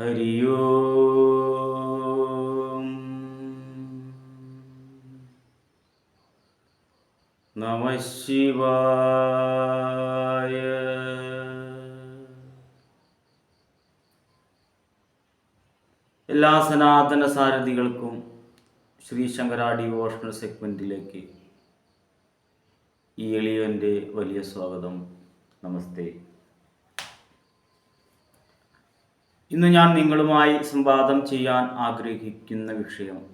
ഹരി ഓം നമ ശിവായ. എല്ലാ സനാതന സാരഥികൾക്കും ശ്രീ ശങ്കര ഡിവോഷണൽ സെഗ്മെന്റിലേക്ക് ഈ എളിയന്റെ വലിയ സ്വാഗതം. നമസ്തേ. ഇന്ന് ഞാൻ നിങ്ങളുമായി സംവാദം ചെയ്യാൻ ആഗ്രഹിക്കുന്ന വിഷയം.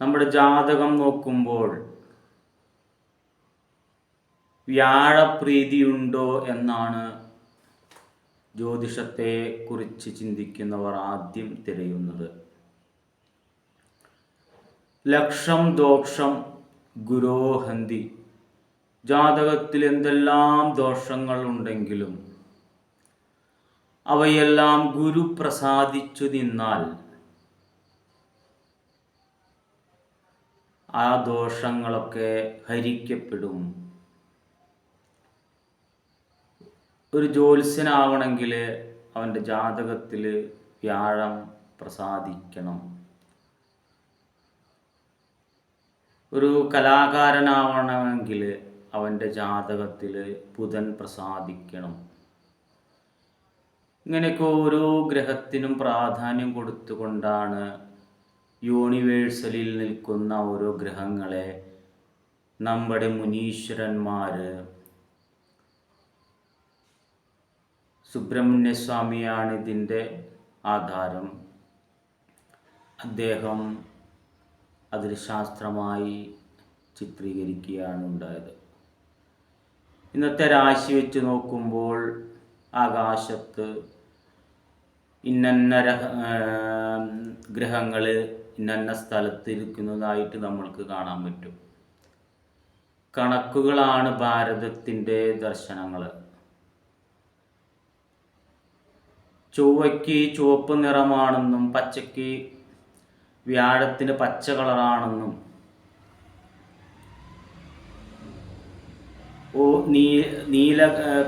നമ്മുടെ ജാതകം നോക്കുമ്പോൾ വ്യാഴപ്രീതിയുണ്ടോ എന്നാണ് ജ്യോതിഷത്തെ കുറിച്ച് ചിന്തിക്കുന്നവർ ആദ്യം തിരയുന്നത്. ലക്ഷം ദോഷം ഗുരോഹന്തി ജാതകത്തിൽ എന്തെല്ലാം ദോഷങ്ങൾ ഉണ്ടെങ്കിലും അവയെല്ലാം ഗുരു പ്രസാദിച്ചു നിന്നാൽ ആ ദോഷങ്ങളൊക്കെ ഹരിക്കപ്പെടും. ഒരു ജ്യോത്സ്യനാവണമെങ്കിൽ അവന്റെ ജാതകത്തിൽ വ്യാഴം പ്രസാദിക്കണം. ഒരു കലാകാരനാവണമെങ്കിൽ അവന്റെ ജാതകത്തിൽ ബുധൻ പ്രസാദിക്കണം. ഇങ്ങനെയൊക്കെ ഓരോ ഗ്രഹത്തിനും പ്രാധാന്യം കൊടുത്തുകൊണ്ടാണ് യൂണിവേഴ്സലിൽ നിൽക്കുന്ന ഓരോ ഗ്രഹങ്ങളെ നമ്മുടെ മുനീശ്വരന്മാർ സുബ്രഹ്മണ്യസ്വാമിയാണ് ഇതിന്റെ ആധാരം. അദ്ദേഹം അതിൽ ശാസ്ത്രമായി ചിത്രീകരിക്കുകയാണ് ഉണ്ടായത്. ഇന്നത്തെ രാശി വെച്ച് നോക്കുമ്പോൾ ആകാശത്ത് ഇന്നന്ന ഗ്രഹങ്ങൾ ഇന്നന്ന സ്ഥലത്ത് ഇരിക്കുന്നതായിട്ട് നമ്മൾക്ക് കാണാൻ പറ്റും. കണക്കുകളാണ് ഭാരതത്തിന്റെ ദർശനങ്ങൾ ചൊവ്വയ്ക്ക് ചുവപ്പ് നിറമാണെന്നും പച്ചയ്ക്ക് വ്യാഴത്തിന് പച്ച കളറാണെന്നും ഓ നീ നീല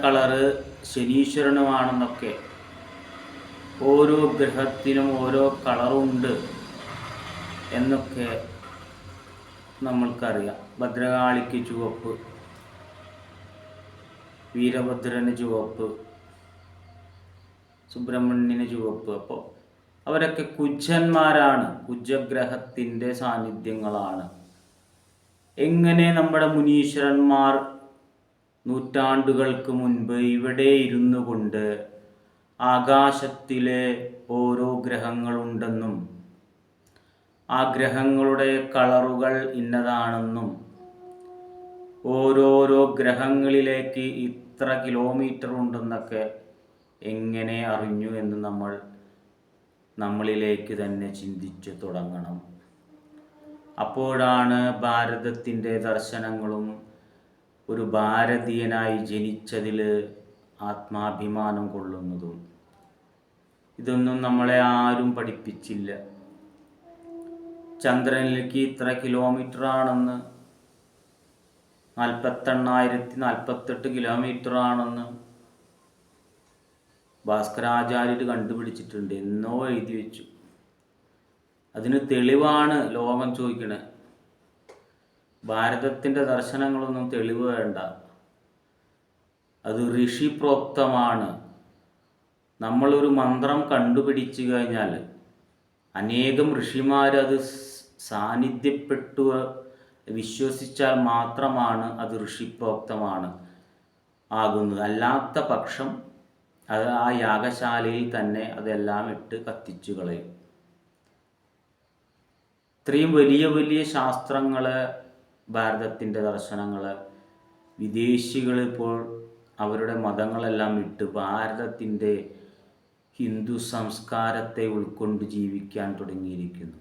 കളറ് ശനീശ്വരനുമാണെന്നൊക്കെ. ഓരോ ഗ്രഹത്തിനും ഓരോ കളറുണ്ട് എന്നൊക്കെ നമ്മൾക്കറിയാം. ഭദ്രകാളിക്ക് ചുവപ്പ് വീരഭദ്രന് ചുവപ്പ് സുബ്രഹ്മണ്യന് ചുവപ്പ്. അപ്പോൾ അവരൊക്കെ കുജന്മാരാണ് കുജഗ്രഹത്തിന്റെ സാന്നിധ്യങ്ങളാണ്. എങ്ങനെ നമ്മുടെ മുനീശ്വരന്മാർ നൂറ്റാണ്ടുകൾക്ക് മുൻപ് ഇവിടെ ഇരുന്നു കൊണ്ട് ആകാശത്തിലെ ഓരോ ഗ്രഹങ്ങളുണ്ടെന്നും ആ ഗ്രഹങ്ങളുടെ കളറുകൾ ഇന്നതാണെന്നും ഓരോരോ ഗ്രഹങ്ങളിലേക്ക് ഇത്ര കിലോമീറ്റർ ഉണ്ടെന്നൊക്കെ എങ്ങനെ അറിഞ്ഞു എന്ന് നമ്മൾ നമ്മളിലേക്ക് തന്നെ ചിന്തിച്ച് തുടങ്ങണം. അപ്പോഴാണ് ഭാരതത്തിന്റെ ദർശനങ്ങളും ഒരു ഭാരതീയനായി ജനിച്ചതിൽ ആത്മാഭിമാനം കൊള്ളുന്നതും? ഇതൊന്നും നമ്മളെ ആരും പഠിപ്പിച്ചില്ല. ചന്ദ്രനിലേക്ക് ഇത്ര കിലോമീറ്റർ ആണെന്ന് നാൽപ്പത്തെണ്ണായിരത്തി നാൽപ്പത്തെട്ട് കിലോമീറ്റർ ആണെന്ന് ഭാസ്കരാചാര്യർ കണ്ടുപിടിച്ചിട്ടുണ്ട്. എന്നോ എഴുതി വെച്ചു. അതിന് തെളിവാണ് ലോകം ചോദിക്കണേ. ഭാരതത്തിന്റെ ദർശനങ്ങളൊന്നും തെളിവ് വേണ്ട. അത് ഋഷിപ്രോക്തമാണ്. നമ്മളൊരു മന്ത്രം കണ്ടുപിടിച്ചു കഴിഞ്ഞാൽ അനേകം ഋഷിമാരത് സാന്നിധ്യപ്പെട്ടു വിശ്വസിച്ചാൽ മാത്രമാണ് അത് ഋഷിപ്രോക്തമാണ് ആകുന്നത്. അല്ലാത്ത പക്ഷം അത് ആ യാഗശാലയിൽ തന്നെ അതെല്ലാം ഇട്ട് കത്തിച്ചു കളയും. ഇത്രയും വലിയ വലിയ ശാസ്ത്രങ്ങൾ ഭാരതത്തിന്റെ ദർശനങ്ങൾ. വിദേശികളിപ്പോൾ അവരുടെ മതങ്ങളെല്ലാം വിട്ട് ഭാരതത്തിന്റെ ഹിന്ദു സംസ്കാരത്തെ ഉൾക്കൊണ്ട് ജീവിക്കാൻ തുടങ്ങിയിരിക്കുന്നു.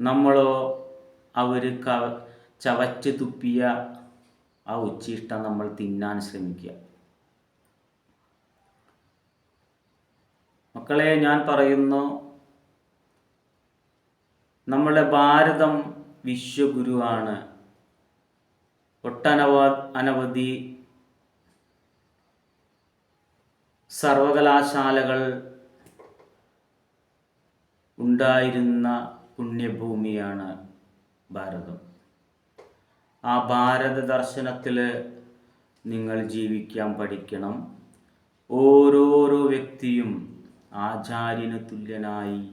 നമ്മളോ അവർ ക ചവച്ച് തുപ്പിയ ആ ഉച്ചിഷ്ടം നമ്മൾ തിന്നാൻ ശ്രമിക്കുക. മക്കളെ ഞാൻ പറയുന്നു നമ്മുടെ ഭാരതം വിശ്വഗുരുവാണ്. ഒട്ടനവ അനവധി സർവകലാശാലകൾ ഉണ്ടായിരുന്ന പുണ്യഭൂമിയാണ് ഭാരതം. ആ ഭാരത ദർശനത്തിൽ നിങ്ങൾ ജീവിക്കാൻ പഠിക്കണം. ഓരോരോ വ്യക്തിയും ആചാര്യന് തുല്യനായി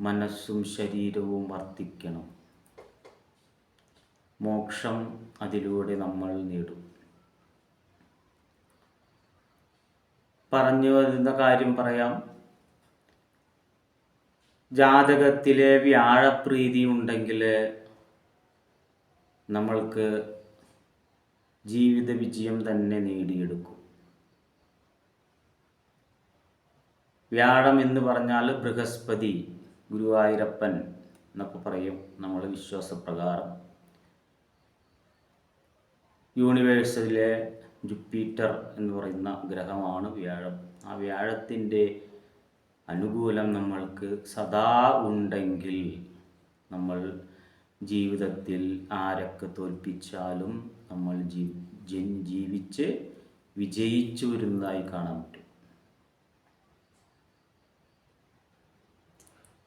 മനസ്സും ശരീരവും വർത്തിക്കണം. മോക്ഷം അതിലൂടെ നമ്മൾ നേടും. പറഞ്ഞു വരുന്ന കാര്യം പറയാം. ജാതകത്തിലെ വ്യാഴപ്രീതി ഉണ്ടെങ്കിൽ നമ്മൾക്ക് ജീവിത വിജയം തന്നെ നേടിയെടുക്കും. വ്യാഴം എന്ന് പറഞ്ഞാൽ ബൃഹസ്പതി ഗുരുവായൂരപ്പൻ എന്നൊക്കെ പറയും നമ്മൾ വിശ്വാസപ്രകാരം. യൂണിവേഴ്സിലെ ജുപ്പിറ്റർ എന്ന് പറയുന്ന ഗ്രഹമാണ് വ്യാഴം. ആ വ്യാഴത്തിന്റെ അനുകൂലം നമ്മൾക്ക് സദാ ഉണ്ടെങ്കിൽ നമ്മൾ ജീവിതത്തിൽ ആരൊക്കെ തോൽപ്പിച്ചാലും നമ്മൾ ജീ ജീവിച്ച് വിജയിച്ചു വരുന്നതായി കാണാൻ പറ്റും.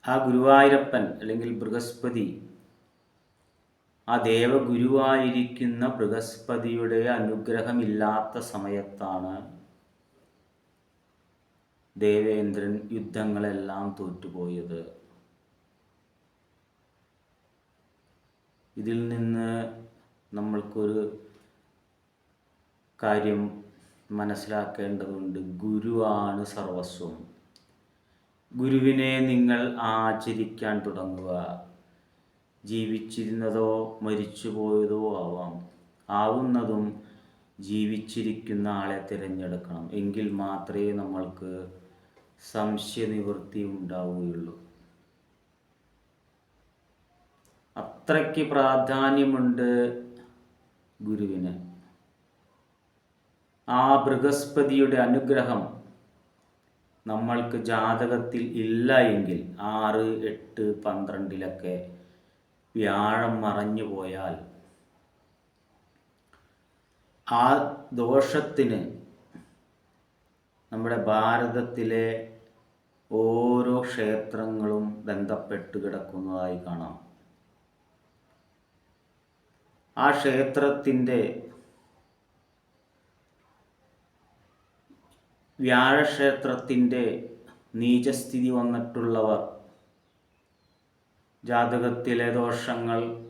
ആ ഗുരുവായൂരപ്പൻ അല്ലെങ്കിൽ ബൃഹസ്പതി ആ ദേവഗുരുവായിരിക്കുന്ന ബൃഹസ്പതിയുടെ അനുഗ്രഹമില്ലാത്ത സമയത്താണ് ദേവേന്ദ്രൻ യുദ്ധങ്ങളെല്ലാം തോറ്റുപോയത്. ഇതിൽ നിന്ന് നമ്മൾക്കൊരു കാര്യം മനസ്സിലാക്കേണ്ടതുണ്ട്. ഗുരുവാണ് സർവസ്വം. ഗുരുവിനെ നിങ്ങൾ ആചരിക്കാൻ തുടങ്ങുക. ജീവിച്ചിരുന്നതോ മരിച്ചുപോയതോ ആവാം. ആവുന്നതും ജീവിച്ചിരിക്കുന്ന ആളെ തിരഞ്ഞെടുക്കണം. എങ്കിൽ മാത്രമേ നമ്മൾക്ക് സംശയനിവൃത്തി ഉണ്ടാവുകയുള്ളൂ. അത്രയ്ക്ക് പ്രാധാന്യമുണ്ട് ഗുരുവിന്. ആ ബൃഹസ്പതിയുടെ അനുഗ്രഹം നമ്മൾക്ക് ജാതകത്തിൽ ഇല്ല എങ്കിൽ ആറ് എട്ട് പന്ത്രണ്ടിലൊക്കെ വ്യാഴം മറഞ്ഞു പോയാൽ ആ ദോഷത്തിന് നമ്മുടെ ഭാരതത്തിലെ ഓരോ ക്ഷേത്രങ്ങളും ബന്ധപ്പെട്ട് കിടക്കുന്നതായി കാണാം. ആ ക്ഷേത്രത്തിന്റെ വ്യാഴക്ഷേത്രത്തിന്റെ നീചസ്ഥിതി വന്നിട്ടുള്ളവർ ജാതകത്തിലെ ദോഷങ്ങൾ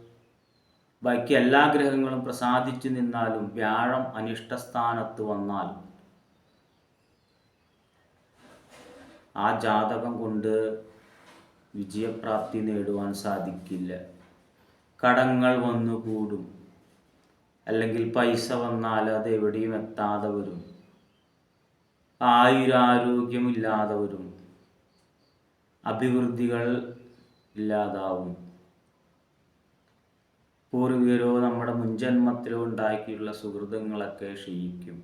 ബാക്കി എല്ലാ ഗ്രഹങ്ങളും പ്രസാദിച്ചു നിന്നാലും വ്യാഴം അനിഷ്ടസ്ഥാനത്ത് വന്നാൽ ആ ജാതകം കൊണ്ട് വിജയപ്രാപ്തി നേടുവാൻ സാധിക്കില്ല. കടങ്ങൾ വന്നു കൂടും. അല്ലെങ്കിൽ പൈസ വന്നാൽ അത് എവിടെയും എത്താതെ വരും. ആയുരാരോഗ്യമില്ലാതെ വരും. അഭിവൃദ്ധികൾ ഇല്ലാതാവും. പൂർവികരോ നമ്മുടെ മുൻജന്മത്തിലോ ഉണ്ടാക്കിയുള്ള സുഹൃതങ്ങളൊക്കെ ക്ഷയിക്കും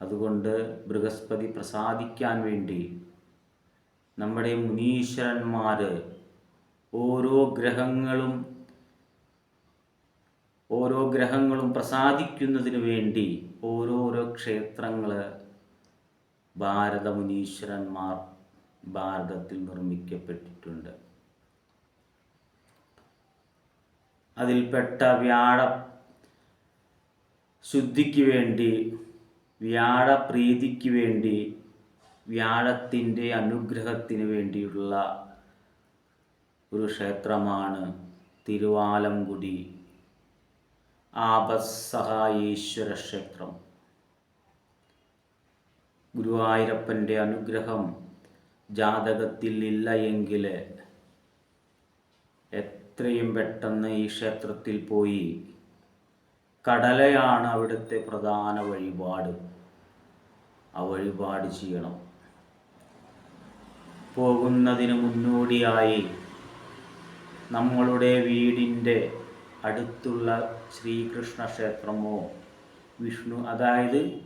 അതുകൊണ്ട് ബൃഹസ്പതി പ്രസാദിക്കാൻ വേണ്ടി നമ്മുടെ മുനീശ്വരന്മാർ ഓരോ ഗ്രഹങ്ങളും ഓരോ ഗ്രഹങ്ങളും പ്രസാദിക്കുന്നതിന് വേണ്ടി ഓരോരോ ക്ഷേത്രങ്ങൾ ഭാരതമുനീശ്വരന്മാർ ഭാരതത്തിൽ നിർമ്മിക്കപ്പെട്ടിട്ടുണ്ട്. അതിൽപ്പെട്ട വ്യാഴ ശുദ്ധിക്ക് വേണ്ടി വ്യാഴപ്രീതിക്ക് വേണ്ടി വ്യാഴത്തിന്റെ അനുഗ്രഹത്തിന് വേണ്ടിയുള്ള ഒരു ക്ഷേത്രമാണ് തിരുവാലംകുടി. ആപസ്സഹായേശ്വര ക്ഷേത്രം. ഗുരുവായൂരപ്പന്റെ അനുഗ്രഹം ജാതകത്തിൽ ഇല്ല എങ്കിൽ എത്രയും പെട്ടെന്ന് ഈ ക്ഷേത്രത്തിൽ പോയി കടലയാണ് അവിടുത്തെ പ്രധാന വഴിപാട്. ആ വഴിപാട് ചെയ്യണം. പോകുന്നതിന് മുന്നോടിയായി നമ്മളുടെ വീടിന്റെ അടുത്തുള്ള ശ്രീകൃഷ്ണ ക്ഷേത്രമോ വിഷ്ണു അതായത്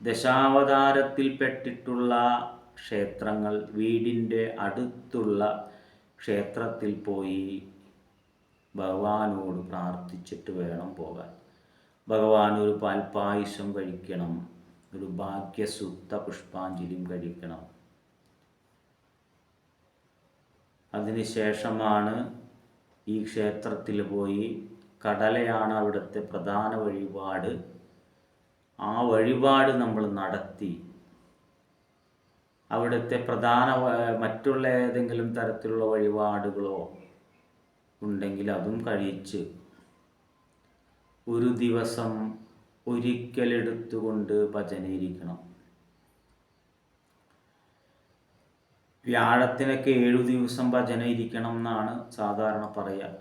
ദശാവതാരത്തിൽപ്പെട്ടിട്ടുള്ള ക്ഷേത്രങ്ങൾ വീടിന്റെ അടുത്തുള്ള ക്ഷേത്രത്തിൽ പോയി ഭഗവാനോട് പ്രാർത്ഥിച്ചിട്ട് വേണം പോകാൻ. ഭഗവാൻ ഒരു പാൽപായസം കഴിക്കണം ഒരു ഭാഗ്യസുത്ത പുഷ്പാഞ്ജലിയും കഴിക്കണം. അതിനുശേഷമാണ് ഈ ക്ഷേത്രത്തിൽ പോയി കടലയാണ് അവിടുത്തെ പ്രധാന വഴിപാട്. ആ വഴിപാട് നമ്മൾ നടത്തി. അവിടുത്തെ പ്രധാന മറ്റുള്ള ഏതെങ്കിലും തരത്തിലുള്ള വഴിപാടുകളോ ഉണ്ടെങ്കിൽ അതും കഴിച്ച് ഒരു ദിവസം ഒരിക്കലെടുത്തുകൊണ്ട് ഭജനയിരിക്കണം. വ്യാഴത്തിനൊക്കെ ഏഴു ദിവസം ഭജന ഇരിക്കണം എന്നാണ് സാധാരണ പറയുക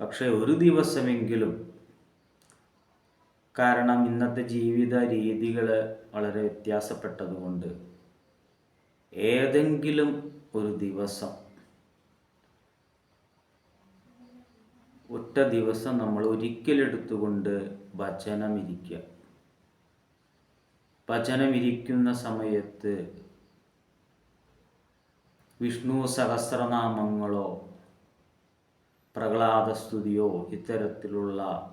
പക്ഷേ ഒരു ദിവസമെങ്കിലും കാരണം ഇന്നത്തെ ജീവിത രീതികൾ വളരെ വ്യത്യാസപ്പെട്ടതുകൊണ്ട് ഏതെങ്കിലും ഒരു ദിവസം. ഒറ്റ ദിവസം നമ്മൾ ഒരിക്കലെടുത്തുകൊണ്ട് ഭജനമിരിക്കുക. ഭജനമിരിക്കുന്ന സമയത്ത് വിഷ്ണു സഹസ്രനാമങ്ങളോ പ്രഹ്ലാദസ്തുതിയോ ഇത്തരത്തിലുള്ള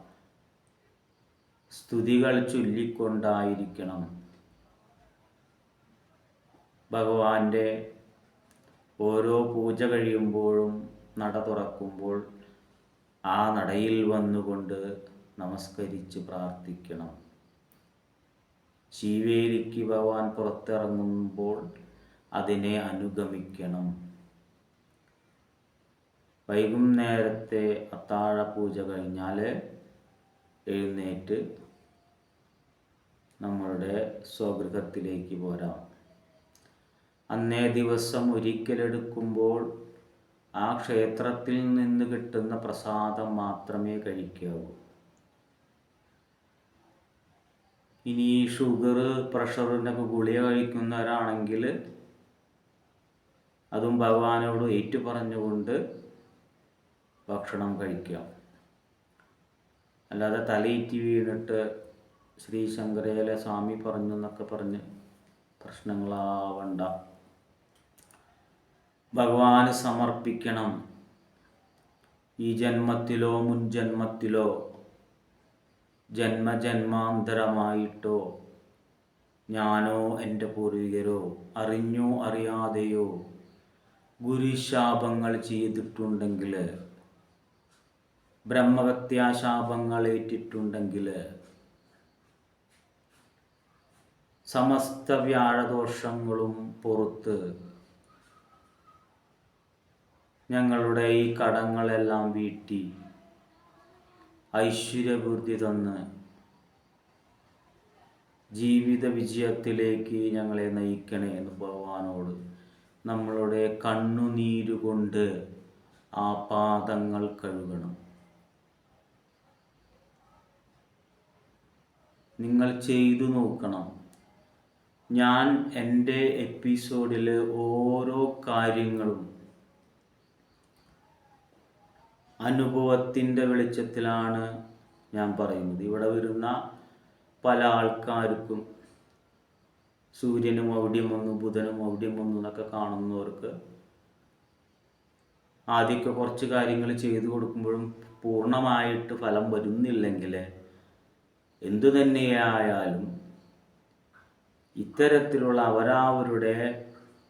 സ്തുതികൾ ചൊല്ലിക്കൊണ്ടായിരിക്കണം ഭഗവാന്റെ ഓരോ പൂജ കഴിയുമ്പോഴും നട തുറക്കുമ്പോൾ ആ നടയിൽ വന്നുകൊണ്ട് നമസ്കരിച്ച് പ്രാർത്ഥിക്കണം. ശിവേലിക്ക് ഭഗവാൻ പുറത്തിറങ്ങുമ്പോൾ അതിനെ അനുഗമിക്കണം. വൈകുന്നേരത്തെ അത്താഴ പൂജ കഴിഞ്ഞാൽ എഴുന്നേറ്റ് നമ്മളുടെ സ്വഗൃഹത്തിലേക്ക് പോരാം. അന്നേ ദിവസം ഒരിക്കലെടുക്കുമ്പോൾ ആ ക്ഷേത്രത്തിൽ നിന്ന് കിട്ടുന്ന പ്രസാദം മാത്രമേ കഴിക്കാവൂ. ഇനി ഷുഗർ പ്രഷറിനൊക്കെ ഗുളിക കഴിക്കുന്നവരാണെങ്കിൽ അതും ഭഗവാനോട് ഏറ്റു പറഞ്ഞുകൊണ്ട് ഭക്ഷണം കഴിക്കാം. അല്ലാതെ തലയിറ്റി വീണിട്ട് ശ്രീ ശങ്കരയിലെ സ്വാമി പറഞ്ഞു എന്നൊക്കെ പറഞ്ഞ് പ്രശ്നങ്ങളാവണ്ട. ഭഗവാന് സമർപ്പിക്കണം. ഈ ജന്മത്തിലോ മുൻ ജന്മത്തിലോ ജന്മജന്മാന്തരമായിട്ടോ ഞാനോ എന്റെ പൂർവികരോ അറിഞ്ഞോ അറിയാതെയോ ഗുരുശാപങ്ങൾ ചെയ്തിട്ടുണ്ടെങ്കിൽ ബ്രഹ്മഹത്യാശാപങ്ങൾ ഏറ്റിട്ടുണ്ടെങ്കിൽ സമസ്ത വ്യാഴദോഷങ്ങളും പുറത്ത് ഞങ്ങളുടെ ഈ കടങ്ങളെല്ലാം വീട്ടി ഐശ്വര്യബുദ്ധി തന്ന് ജീവിത വിജയത്തിലേക്ക് ഞങ്ങളെ നയിക്കണേ എന്ന് ഭഗവാനോട് നമ്മളുടെ കണ്ണുനീരുകൊണ്ട് ആ പാദങ്ങൾ കഴുകണം. നിങ്ങൾ ചെയ്തു നോക്കണം. ഞാൻ എന്റെ എപ്പിസോഡിൽ ഓരോ കാര്യങ്ങളും അനുഭവത്തിന്റെ വെളിച്ചത്തിലാണ് ഞാൻ പറയുന്നത്. ഇവിടെ വരുന്ന പല ആൾക്കാർക്കും സൂര്യനും അവിടെയും വന്നു ബുധനും അവിടെയും വന്നു എന്നൊക്കെ കാണുന്നവർക്ക് ആദ്യമൊക്കെ കുറച്ച് കാര്യങ്ങൾ ചെയ്തു കൊടുക്കുമ്പോഴും പൂർണമായിട്ട് ഫലം വരുന്നില്ലെങ്കിൽ എന്തു തന്നെയായാലും ഇത്തരത്തിലുള്ള അവരവരുടെ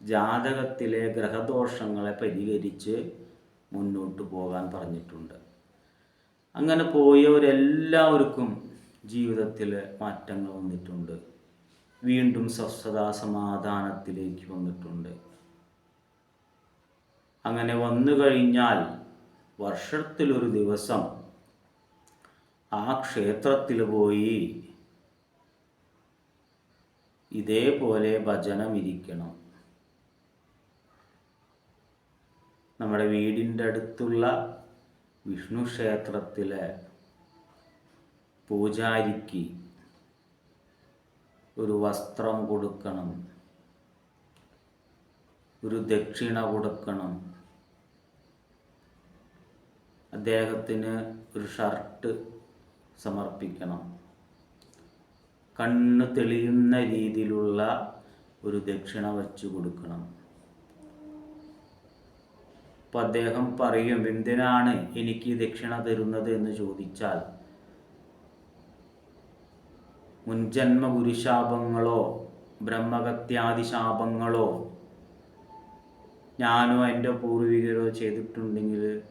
ജാതകത്തിലെ ഗ്രഹദോഷങ്ങളെ പരിഹരിച്ച് മുന്നോട്ട് പോകാൻ പറഞ്ഞിട്ടുണ്ട്. അങ്ങനെ പോയവരെല്ലാവർക്കും ജീവിതത്തിൽ മാറ്റങ്ങൾ വന്നിട്ടുണ്ട്. വീണ്ടും സ്വസ്ഥതാ സമാധാനത്തിലേക്ക് വന്നിട്ടുണ്ട്. അങ്ങനെ വന്നു കഴിഞ്ഞാൽ വർഷത്തിലൊരു ദിവസം ആ ക്ഷേത്രത്തിൽ പോയി ഇതേപോലെ ഭജനം ഇരിക്കണം നമ്മുടെ വീടിന്റെ അടുത്തുള്ള വിഷ്ണു ക്ഷേത്രത്തിലെ പൂജാരിക്ക് ഒരു വസ്ത്രം കൊടുക്കണം ഒരു ദക്ഷിണ കൊടുക്കണം. അദ്ദേഹത്തിന് ഒരു ഷർട്ട് സമർപ്പിക്കണം. കണ്ണ് തെളിയുന്ന രീതിയിലുള്ള ഒരു ദക്ഷിണ വച്ചു കൊടുക്കണം. അപ്പം അദ്ദേഹം പറയും എന്തിനാണ് എനിക്ക് ദക്ഷിണ തരുന്നത്? എന്ന് ചോദിച്ചാൽ മുൻജന്മ ഗുരുശാപങ്ങളോ ബ്രഹ്മഹത്യാദി ശാപങ്ങളോ ഞാനോ എന്റെ പൂർവികരോ ചെയ്തിട്ടുണ്ടെങ്കിൽ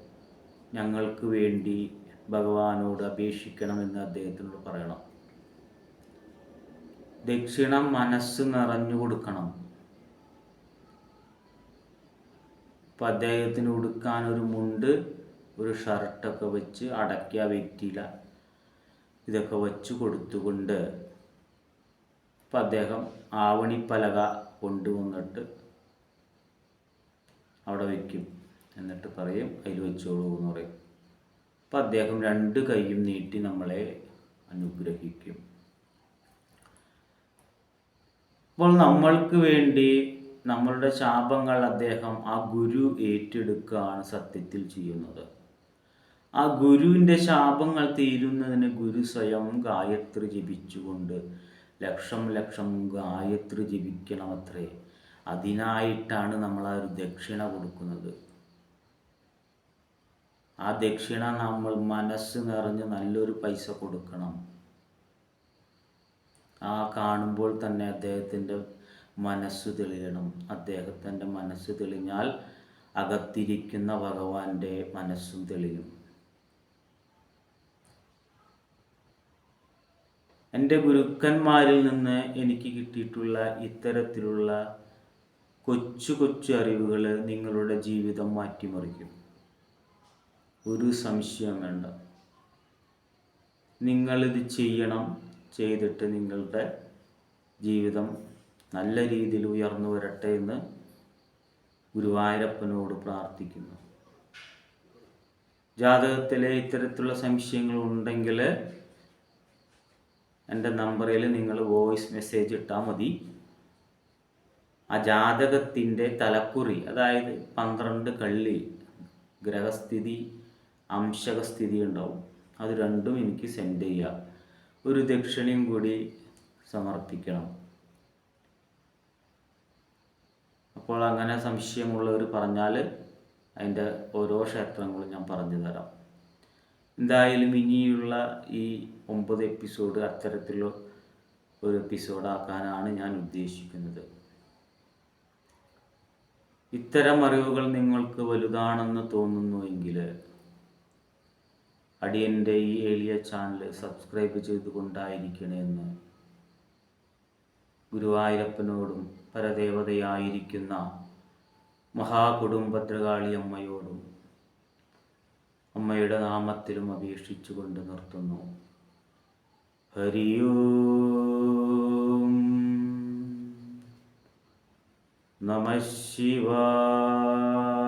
ഞങ്ങൾക്ക് വേണ്ടി ഭഗവാനോട് അപേക്ഷിക്കണമെന്ന് അദ്ദേഹത്തിനോട് പറയണം. ദക്ഷിണം മനസ്സ് നിറഞ്ഞു കൊടുക്കണം. അപ്പം അദ്ദേഹത്തിന് ഉടുക്കാൻ ഒരു മുണ്ട് ഒരു ഷർട്ടൊക്കെ വെച്ച് അടക്കിയ വെറ്റില ഇതൊക്കെ വെച്ച് കൊടുത്തുകൊണ്ട് അപ്പം അദ്ദേഹം ആവണിപ്പലക കൊണ്ടുവന്നിട്ട് അവിടെ വയ്ക്കും എന്നിട്ട് പറയും അതിൽ വെച്ചോളൂ എന്ന് പറയും. അപ്പം അദ്ദേഹം രണ്ട് കൈയും നീട്ടി നമ്മളെ അനുഗ്രഹിക്കും. അപ്പോൾ നമ്മൾക്ക് വേണ്ടി നമ്മളുടെ ശാപങ്ങൾ അദ്ദേഹം ആ ഗുരു ഏറ്റെടുക്കുകയാണ് സത്യത്തിൽ ചെയ്യുന്നത്. ആ ഗുരുവിന്റെ ശാപങ്ങൾ തീരുന്നതിന് ഗുരു സ്വയം ഗായത്രി ജപിച്ചുകൊണ്ട് ലക്ഷം ലക്ഷം ഗായത്രി ജപിക്കണമത്രേ. അതിനായിട്ടാണ് നമ്മൾ ആ ഒരു ദക്ഷിണ കൊടുക്കുന്നത്. ആ ദക്ഷിണ നമ്മൾ മനസ്സ് നിറഞ്ഞ് നല്ലൊരു പൈസ കൊടുക്കണം. ആ കാണുമ്പോൾ തന്നെ അദ്ദേഹത്തിന്റെ മനസ്സ് തെളിയണം. അദ്ദേഹത്തിന്റെ മനസ്സ് തെളിഞ്ഞാൽ അകത്തിരിക്കുന്ന ഭഗവാന്റെ മനസ്സും തെളിയും. എന്റെ ഗുരുക്കന്മാരിൽ നിന്ന് എനിക്ക് കിട്ടിയിട്ടുള്ള ഇത്തരത്തിലുള്ള കൊച്ചു കൊച്ചു അറിവുകൾ നിങ്ങളുടെ ജീവിതം മാറ്റിമറിക്കും. ഒരു സംശയം വേണ്ട. നിങ്ങളിത് ചെയ്യണം ചെയ്തിട്ട് നിങ്ങളുടെ ജീവിതം നല്ല രീതിയിൽ ഉയർന്നു വരട്ടെ എന്ന് ഗുരുവായൂരപ്പനോട് പ്രാർത്ഥിക്കുന്നു. ജാതകത്തിലെ ഇത്തരത്തിലുള്ള സംശയങ്ങൾ ഉണ്ടെങ്കിൽ എന്റെ നമ്പറിൽ നിങ്ങൾ വോയിസ് മെസ്സേജ് ഇട്ടാൽ മതി. ആ ജാതകത്തിന്റെ തലക്കുറി അതായത് പന്ത്രണ്ട് കള്ളി ഗ്രഹസ്ഥിതി അംശകസ്ഥിതി ഉണ്ടാവും. അത് രണ്ടും എനിക്ക് സെൻഡ് ചെയ്യുക. ഒരു ദക്ഷിണയും കൂടി സമർപ്പിക്കണം. അപ്പോൾ അങ്ങനെ സംശയമുള്ളവർ പറഞ്ഞാൽ അതിന്റെ ഓരോ ക്ഷേത്രങ്ങളും ഞാൻ പറഞ്ഞു തരാം. എന്തായാലും ഇനിയുള്ള ഈ ഒമ്പത് എപ്പിസോഡ് അത്തരത്തിലുള്ള ഒരു എപ്പിസോഡാക്കാനാണ് ഞാൻ ഉദ്ദേശിക്കുന്നത്. ഇത്തരം അറിവുകൾ നിങ്ങൾക്ക് വലുതാണെന്ന് തോന്നുന്നുവെങ്കിൽ അടിയന്റെ ഈ എളിയ ചാനൽ സബ്സ്ക്രൈബ് ചെയ്തുകൊണ്ടായിരിക്കണമെന്ന് ഗുരുവായൂരപ്പനോടും പരദേവതയായിരിക്കുന്ന മഹാകുടുംബദ്രകാളി അമ്മയോടും അമ്മയുടെ നാമത്തിലും അപേക്ഷിച്ചുകൊണ്ട് നിർത്തുന്നു. ഹരിയൂ നമ ശിവായ